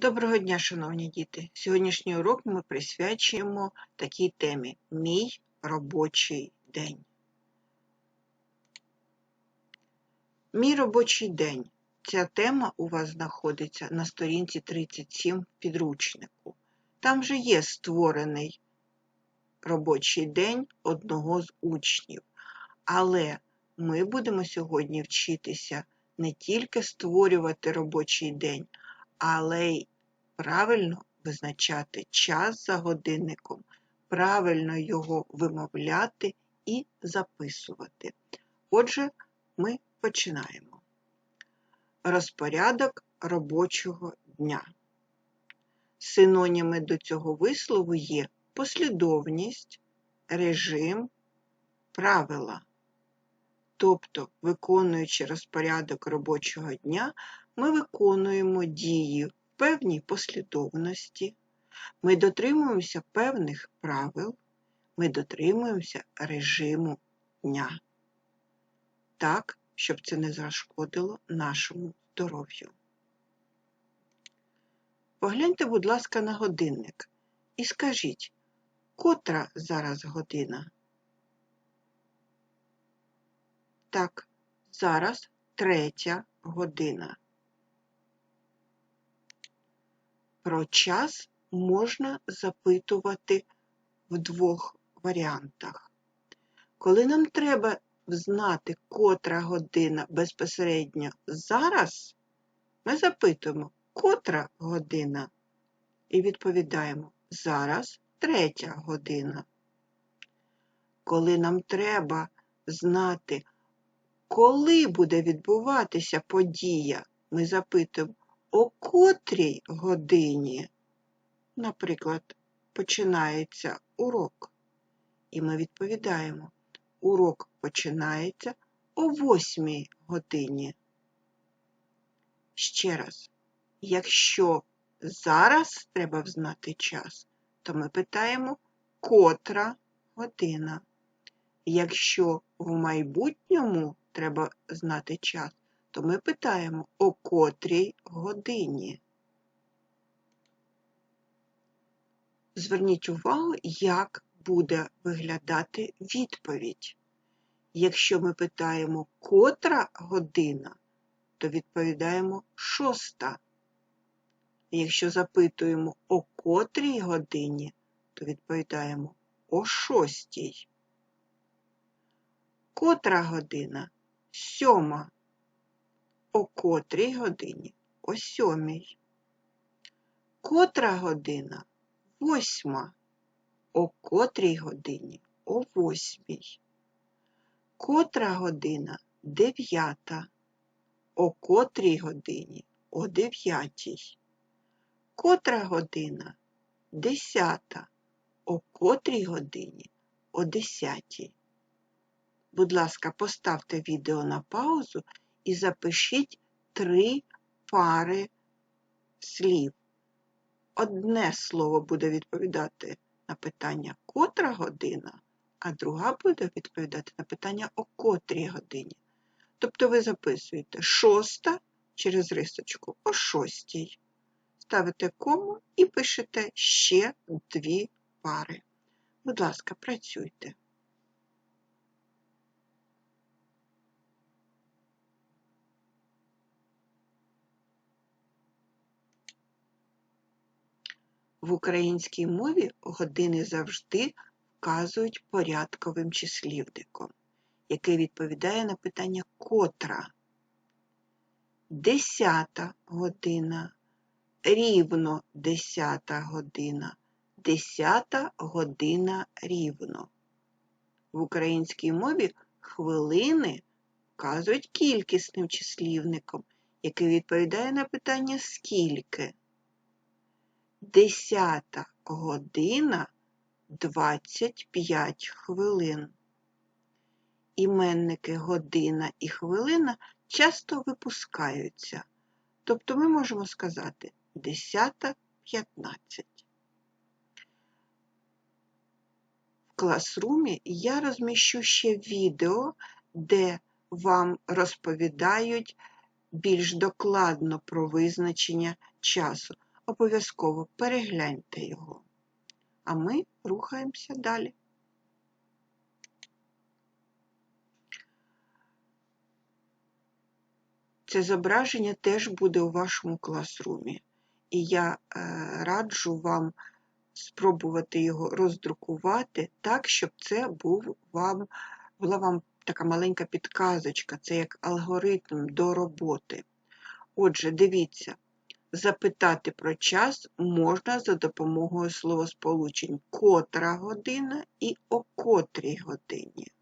Доброго дня, шановні діти! Сьогоднішній урок ми присвячуємо такій темі Мій робочий день. Мій робочий день. Ця тема у вас знаходиться на сторінці 37 підручнику. Там вже є створений робочий день одного з учнів. Але ми будемо сьогодні вчитися не тільки створювати робочий день, але й правильно визначати час за годинником, правильно його вимовляти і записувати. Отже, ми починаємо. Розпорядок робочого дня. Синоніми до цього вислову є послідовність, режим, правила. Тобто, виконуючи розпорядок робочого дня, ми виконуємо дії в певній послідовності, ми дотримуємося певних правил, ми дотримуємося режиму дня. Так, щоб це не зашкодило нашому здоров'ю. Погляньте, будь ласка, на годинник і скажіть, котра зараз година? Так, зараз третя година. Про час можна запитувати в двох варіантах. Коли нам треба знати, котра година безпосередньо зараз, ми запитуємо, котра година, і відповідаємо зараз третя година. Коли нам треба знати, коли буде відбуватися подія, ми запитуємо, о котрій годині, наприклад, починається урок. І ми відповідаємо, урок починається о восьмій годині. Ще раз, якщо зараз треба знати час, то ми питаємо, котра година. Якщо в майбутньому треба знати час, то ми питаємо, о котрій годині. Зверніть увагу, як буде виглядати відповідь. Якщо ми питаємо, котра година, то відповідаємо шоста. Якщо запитуємо, о котрій годині, то відповідаємо о шостій. Котра година? Сьома. О котрій годині? О сьомій. Котра година? Восьма. О котрій годині? О восьмій. Котра година? Дев'ята. О котрій годині? О дев'ятій. Котра година? Десята. О котрій годині? О десятій. Будь ласка, поставте відео на паузу і запишіть три пари слів. Одне слово буде відповідати на питання котра година, а друга буде відповідати на питання о котрій годині. Тобто ви записуєте шоста через рисочку о шостій. Ставите кому і пишете ще дві пари. Будь ласка, працюйте. В українській мові години завжди вказують порядковим числівником, який відповідає на питання котра. Десята година, рівно десята година, десята година рівно. В українській мові хвилини вказують кількісним числівником, який відповідає на питання скільки. Десята година 25 хвилин. Іменники година і хвилина часто випускаються. Тобто ми можемо сказати 10.15. В класрумі я розміщу ще відео, де вам розповідають більш докладно про визначення часу. Обов'язково перегляньте його. А ми рухаємося далі. Це зображення теж буде у вашому класрумі. І я е, раджу вам спробувати його роздрукувати так, щоб це був вам, була вам така маленька підказочка, це як алгоритм до роботи. Отже, дивіться, запитати про час можна за допомогою словосполучень котра година і о котрій годині.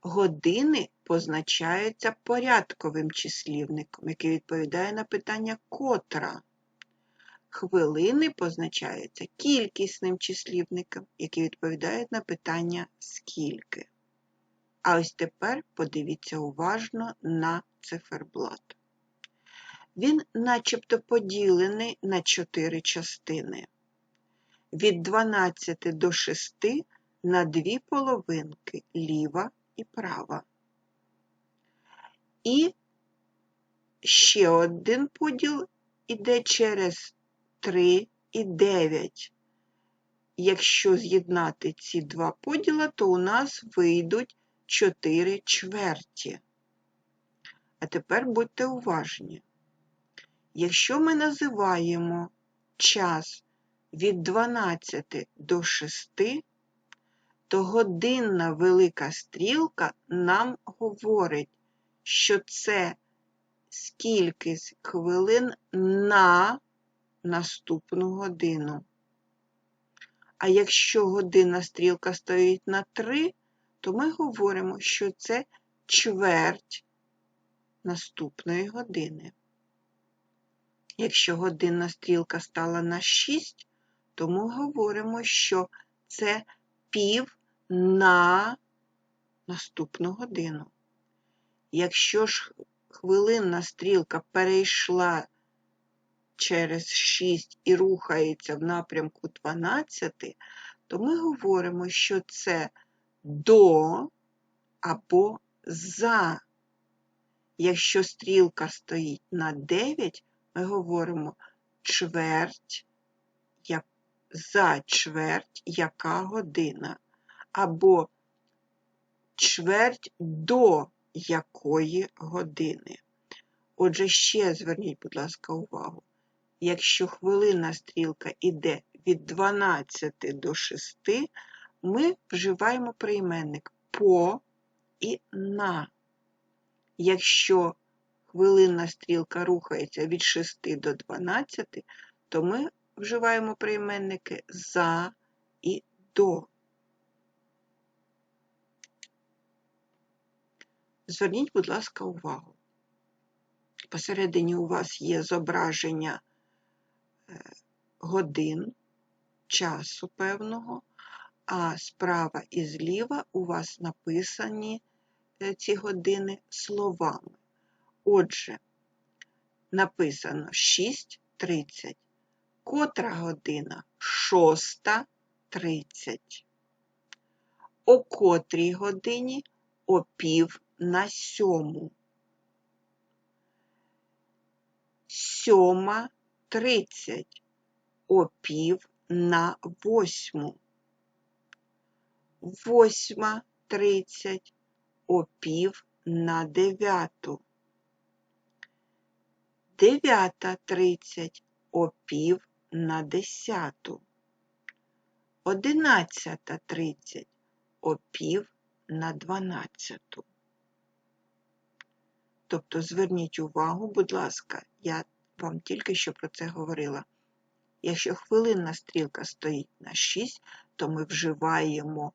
Години позначаються порядковим числівником, який відповідає на питання котра. Хвилини позначаються кількісним числівником, який відповідає на питання скільки. А ось тепер подивіться уважно на циферблат. Він начебто поділений на чотири частини. Від 12 до 6 на дві половинки ліва і права. І ще один поділ іде через 3 і 9. Якщо з'єднати ці два поділа, то у нас вийдуть 4 чверті. А тепер будьте уважні. Якщо ми називаємо час від 12 до 6, то годинна велика стрілка нам говорить, що це скільки хвилин на наступну годину. А якщо годинна стрілка стоїть на 3, то ми говоримо, що це чверть наступної години. Якщо годинна стрілка стала на 6, то ми говоримо, що це пів на наступну годину. Якщо ж хвилинна стрілка перейшла через 6 і рухається в напрямку 12, то ми говоримо, що це до або за. Якщо стрілка стоїть на 9, ми говоримо чверть як, за чверть яка година, або чверть до якої години. Отже, ще зверніть, будь ласка, увагу. Якщо хвилинна стрілка йде від 12 до 6, ми вживаємо прийменник по і на. Якщо хвилинна стрілка рухається від 6 до 12, то ми вживаємо прийменники за і до. Зверніть, будь ласка, увагу. Посередині у вас є зображення е, годин, часу певного, а справа і зліва у вас написані е, ці години словами. Отже, написано 6.30. Котра година? 6.30. О котрій годині о пів на сьому. Сьома тридцять. О пів на восьму. Восьма тридцять. О пів на дев'яту. Дев'ята тридцять. О пів на десяту. Одинадцята тридцять. О пів на дванадцяту. Тобто зверніть увагу, будь ласка, я вам тільки що про це говорила. Якщо хвилинна стрілка стоїть на 6, то ми вживаємо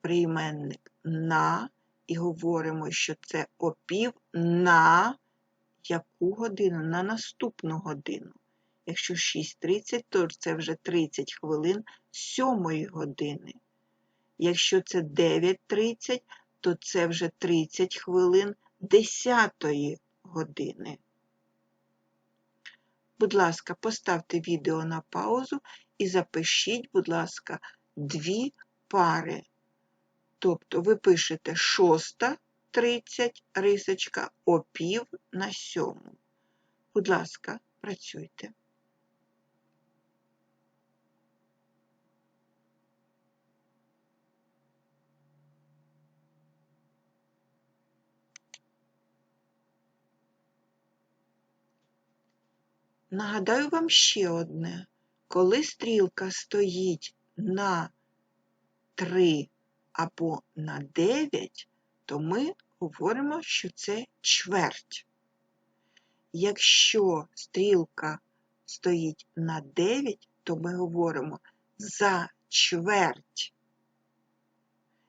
прийменник на і говоримо, що це опів на яку годину? На наступну годину. Якщо 6.30, то це вже 30 хвилин 7 години. Якщо це 9.30, то це вже 30 хвилин 10 години. Будь ласка, поставте відео на паузу і запишіть, будь ласка, дві пари. Тобто ви пишете 6.30 рисочка о пів на сьому. Будь ласка, працюйте. Нагадаю вам ще одне. Коли стрілка стоїть на 3 або на 9, то ми говоримо, що це чверть. Якщо стрілка стоїть на 9, то ми говоримо за чверть.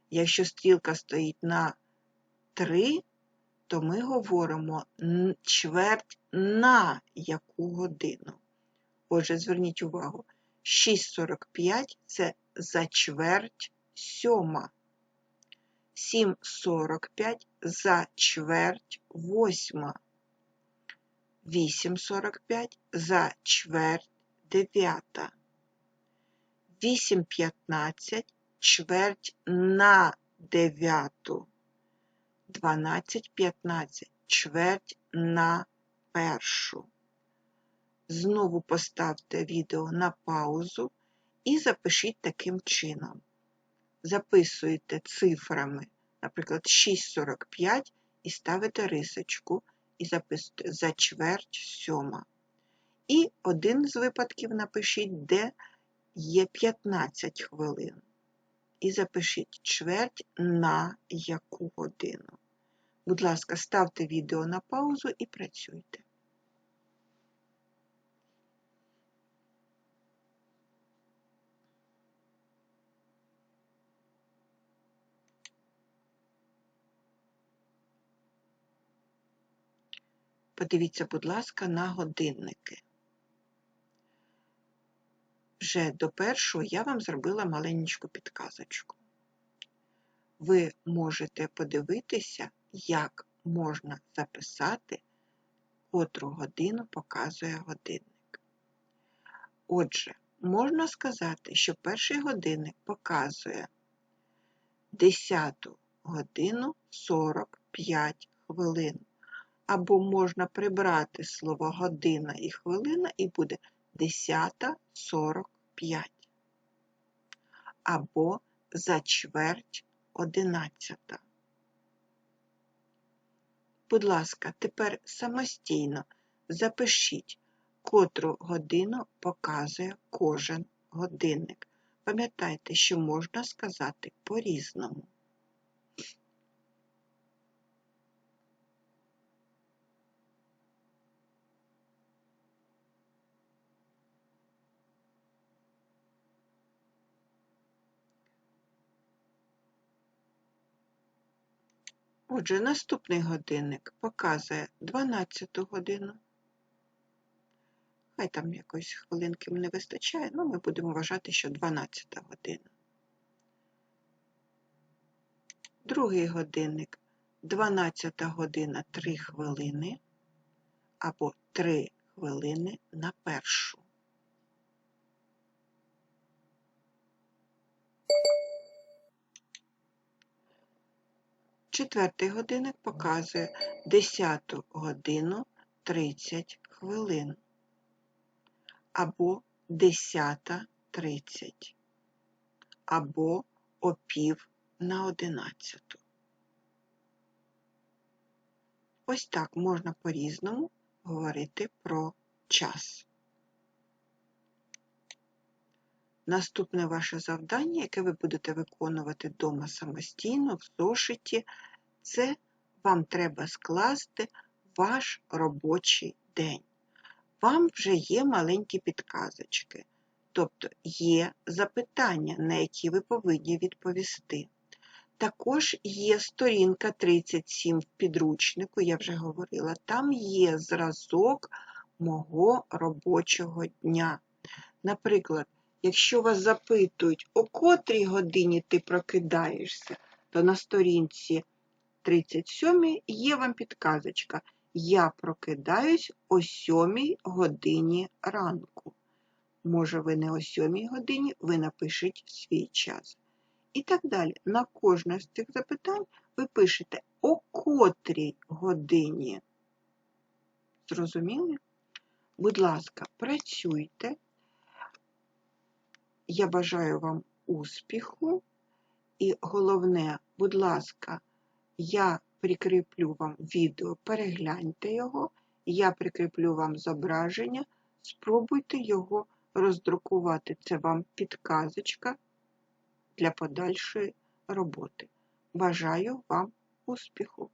Якщо стрілка стоїть на 3, то ми говоримо чверть на яку годину. Отже, зверніть увагу, 6.45 це за чверть сьома. 7.45 за чверть восьма. 8.45 за чверть дев'ята. 8.15 чверть на дев'яту. 12.15 чверть на першу. Знову поставте відео на паузу і запишіть таким чином. Записуєте цифрами, наприклад, 6,45 і ставите рисочку і записуєте за чверть сьома. І один з випадків напишіть, де є 15 хвилин. І запишіть чверть на яку годину. Будь ласка, ставте відео на паузу і працюйте. Подивіться, будь ласка, на годинники. Вже до першого я вам зробила маленьку підказочку. Ви можете подивитися, як можна записати, котру годину показує годинник. Отже, можна сказати, що перший годинник показує 10 годину 45 хвилин або можна прибрати слово година і хвилина, і буде 10.45. Або за чверть одинадцята. Будь ласка, тепер самостійно запишіть, котру годину показує кожен годинник. Пам'ятайте, що можна сказати по-різному. Отже, наступний годинник показує 12 годину. Хай там якоїсь хвилинки не вистачає, ну, ми будемо вважати, що 12 година. Другий годинник 12 година 3 хвилини або 3 хвилини на першу. Четвертий годинник показує 10 годину 30 хвилин або 10.30, або о пів на 11. Ось так можна по-різному говорити про час. Наступне ваше завдання, яке ви будете виконувати вдома самостійно в зошиті, це вам треба скласти ваш робочий день. Вам вже є маленькі підказочки, тобто є запитання, на які ви повинні відповісти. Також є сторінка 37 в підручнику, я вже говорила, там є зразок мого робочого дня. Наприклад, якщо вас запитують, о котрій годині ти прокидаєшся, то на сторінці 37 є вам підказочка. Я прокидаюсь о 7 годині ранку. Може, ви не о 7 годині, ви напишіть свій час. І так далі. На кожне з цих запитань ви пишете о котрій годині. Зрозуміли? Будь ласка, працюйте. Я бажаю вам успіху. І головне, будь ласка, я прикріплю вам відео, перегляньте його, я прикріплю вам зображення, спробуйте його роздрукувати. Це вам підказочка для подальшої роботи. Бажаю вам успіху!